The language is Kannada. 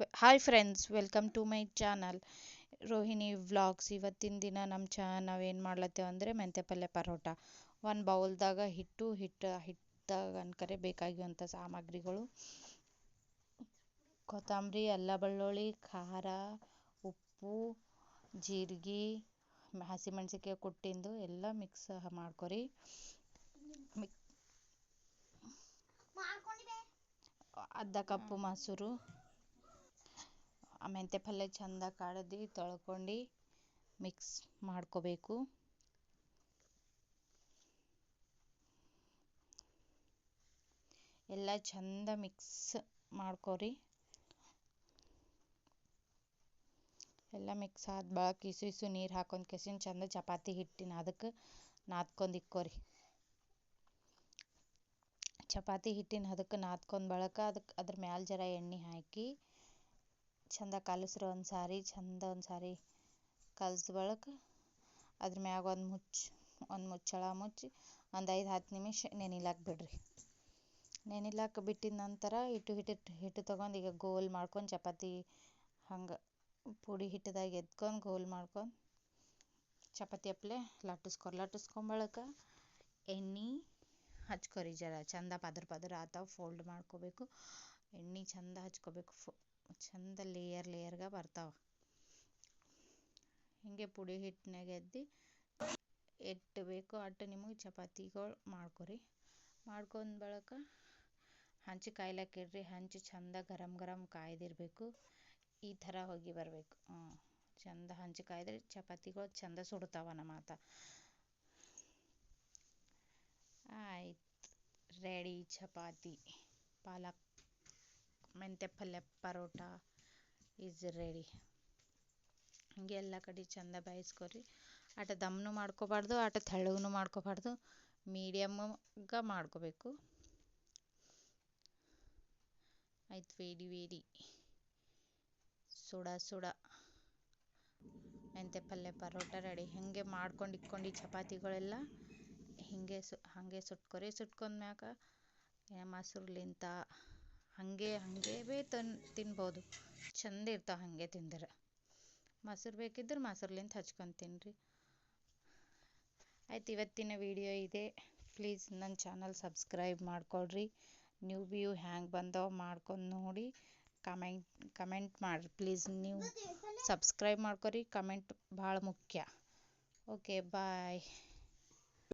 Hi friends welcome to my channel Rohini vlogs ಇವತ್ತಿನ ದಿನ ನಮ್ಮ ಚಾ, ನಾವೇನು ಮಾಡ್ಲತ್ತೇವೆ ಅಂದರೆ ಮೆಂತ್ಯ ಪಲ್ಯ ಪರೋಟ. ಒಂದು ಬೌಲ್ದಾಗ ಹಿಟ್ಟು ಹಿಟ್ಟು ಹಿಟ್ಟಾಗ ಅನ್ಕರೆ ಬೇಕಾಗಿರುವಂಥ ಸಾಮಗ್ರಿಗಳು. ಕೊತ್ತಂಬರಿ, ಅಲ್ಲ ಬೆಳ್ಳುಳ್ಳಿ, ಖಾರ, ಉಪ್ಪು, ಜೀರಿಗೆ, ಹಸಿಮೆಣ್ಸಿನ್ಕಾಯಿ ಕುಟ್ಟಿಂದು ಎಲ್ಲ ಮಿಕ್ಸ್ ಮಾಡ್ಕೊರಿ. ಮಿಕ್ ಅರ್ಧ ಕಪ್ಪು ಮೊಸರು. ಆ ಮೆಂತ್ಯ ಪಲ್ಯ ಚಂದ ಕಡ್ದು, ತೊಳ್ಕೊಂಡು ಮಿಕ್ಸ್ ಮಾಡ್ಕೋಬೇಕು. ಎಲ್ಲ ಚಂದ ಮಿಕ್ಸ್ ಮಾಡ್ಕೊರಿ. ಎಲ್ಲ ಮಿಕ್ಸ್ ಆದ ಬಳಕ ಇಸು ಇಸು ನೀರು ಹಾಕೊಂಡು ಕೆಸಿನ ಚಂದ ಚಪಾತಿ ಹಿಟ್ಟಿನ ಅದಕ್ಕೆ ನಾದ್ಕೊಂಡು ಇಕ್ಕೋರಿ. ಚಪಾತಿ ಹಿಟ್ಟಿನ ಅದಕ್ಕೆ ನಾದ್ಕೊಂಡು ಬಳಕ ಅದಕ್ಕೆ ಅದ್ರ ಮ್ಯಾಲ ಜರ ಎಣ್ಣೆ ಹಾಕಿ ಚಂದ ಕಲಸ್ರಿ ಒಂದು ಸಾರಿ, ಚಂದ ಒಂದು ಸಾರಿ ಕಲ್ಸ್ದ ಬಳಕ ಅದ್ರ ಮ್ಯಾಗ ಒಂದು ಮುಚ್ಚಿ, ಒಂದು ಮುಚ್ಚಳ ಮುಚ್ಚಿ ಒಂದು ಐದು, ಹತ್ತು ನಿಮಿಷ ನೆನಿಲಾಕ ಬಿಡ್ರಿ. ನೆನಿಲಾಕ ಬಿಟ್ಟಿದ ನಂತರ ಹಿಟ್ಟು ಹಿಟ್ಟು ಹಿಟ್ಟು ತಗೊಂಡು ಈಗ ಗೋಲ್ ಮಾಡ್ಕೊಂಡು ಚಪಾತಿ ಹಂಗೆ ಪುಡಿ ಹಿಟ್ಟದಾಗ ಎದ್ಕೊಂಡು ಗೋಲ್ ಮಾಡ್ಕೊಂಡು ಚಪಾತಿ ಅಪ್ಲೆ ಲಟ್ಟಿಸ್ಕೊರಿ ಲಟ್ಟಿಸ್ಕೊಂಬಳಕ ಎಣ್ಣೆ ಹಚ್ಕೊರಿ ಜರ. ಚಂದ ಪದ್ರ ಪದ್ರ ಆತಾವ, ಫೋಲ್ಡ್ ಮಾಡ್ಕೋಬೇಕು. ಎಣ್ಣೆ ಚಂದ ಹಚ್ಕೋಬೇಕು. ಫೋ ಚಂದ ಲೇಯರ್ ಲೇಯರ್ಗೆ ಬರ್ತಾವೆ. ಹಿಂಗೆ ಪುಡಿ ಹಿಟ್ಟಿನಾಗ ಎದ್ದು ಎಷ್ಟು ಬೇಕೋ ಅಟ್ಟು ನಿಮಗೆ ಚಪಾತಿಗಳು ಮಾಡ್ಕೊರಿ. ಮಾಡ್ಕೊಂಡ್ ಬಳಕ ಹಂಚಿ ಕಾಯ್ಲಕ್ಕೆ ಇಡ್ರಿ ಹಂಚಿ ಚಂದ ಗರಮ್ ಗರಮ್ ಕಾಯ್ದಿರಬೇಕು. ಈ ಥರ ಹೋಗಿ ಬರಬೇಕು. ಚಂದ ಹಂಚಿ ಕಾಯ್ದ್ರೆ ಚಪಾತಿಗಳು ಚಂದ ಸುಡ್ತಾವ ನಮ್ಮ ಆತ. ಆಯ್ತು ರೆಡಿ ಚಪಾತಿ, ಪಾಲಕ್. ಮೆಂತ್ಯ ಪಲ್ಯ ಪರೋಟ ಈಸ್ ರೆಡಿ ಹಿಂಗೆ ಎಲ್ಲ ಕಡೆ ಚಂದ ಬೇಯಿಸ್ಕೊರಿ. ಆಟ ದಮ್ನು ಮಾಡ್ಕೋಬಾರ್ದು, ಆಟ ತೆಳ್ಳಗೂ ಮಾಡ್ಕೋಬಾರ್ದು. ಮೀಡಿಯಮ್ಗೆ ಮಾಡ್ಕೋಬೇಕು. ಆಯ್ತು, ವೇಡಿ ವೇಡಿ. ಸುಡ ಸುಡ. ಮೆಂತ್ಯ ಪಲ್ಯ, ಪರೋಟ ರೆಡಿ ಹಿಂಗೆ ಮಾಡ್ಕೊಂಡು ಇಕ್ಕೊಂಡು ಚಪಾತಿಗಳೆಲ್ಲ ಹಿಂಗೆ ಸು, ಹಾಗೆ ಸುಟ್ಕೊರಿ. ಸುಟ್ಕೊಂಡ್ಮ್ಯಾಕ ಮೊಸರುಲಿಂತ ಹಾಗೆ ಹಾಗೆ ತನ್, ತಿನ್ಬೋದು. ಚಂದ ಇರ್ತಾವೆ ಹಾಗೆ ತಿಂದ್ರೆ. ಮೊಸರು ಬೇಕಿದ್ರೆ ಮೊಸರ್ಲಿಂತ ಹಚ್ಕೊಂಡು ತಿನ್ನಿರಿ ಆಯ್ತು, ಇವತ್ತಿನ ವಿಡಿಯೋ ಇದೆ. ಪ್ಲೀಸ್ ನನ್ನ ಚಾನಲ್ ಸಬ್ಸ್ಕ್ರೈಬ್ ಮಾಡ್ಕೊಳ್ರಿ ನೀವು ಬಿ ಹ್ಯಾಂಗೆ ಬಂದವ ಮಾಡ್ಕೊಂಡು ನೋಡಿ. ಕಮೆಂಟ್ ಕಮೆಂಟ್ ಮಾಡಿರಿ. ಪ್ಲೀಸ್ ನೀವು ಸಬ್ಸ್ಕ್ರೈಬ್ ಮಾಡ್ಕೊರಿ. ಕಮೆಂಟ್ ಭಾಳ ಮುಖ್ಯ. Okay, bye.